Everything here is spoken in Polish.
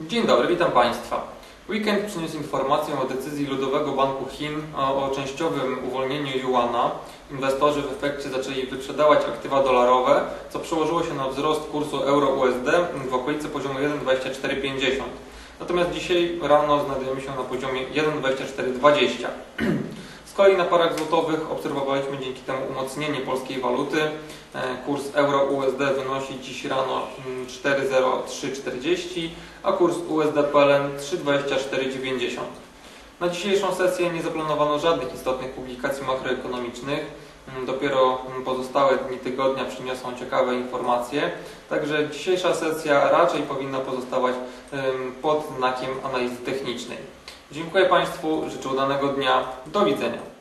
Dzień dobry, witam Państwa. Weekend przyniósł informację o decyzji Ludowego Banku Chin o, częściowym uwolnieniu juana. Inwestorzy w efekcie zaczęli wyprzedawać aktywa dolarowe, co przełożyło się na wzrost kursu euro-USD w okolicy poziomu 1,2450. Natomiast dzisiaj rano znajdujemy się na poziomie 1,2420. Kolei na parach złotowych obserwowaliśmy dzięki temu umocnienie polskiej waluty. E, Kurs euro-USD wynosi dziś rano mm, 4,0340, a kurs USD PLN 3,2490. Na dzisiejszą sesję nie zaplanowano żadnych istotnych publikacji makroekonomicznych. Mm, Dopiero mm, pozostałe dni tygodnia przyniosą ciekawe informacje, także dzisiejsza sesja raczej powinna pozostawać pod znakiem analizy technicznej. Dziękuję Państwu, życzę udanego dnia, do widzenia.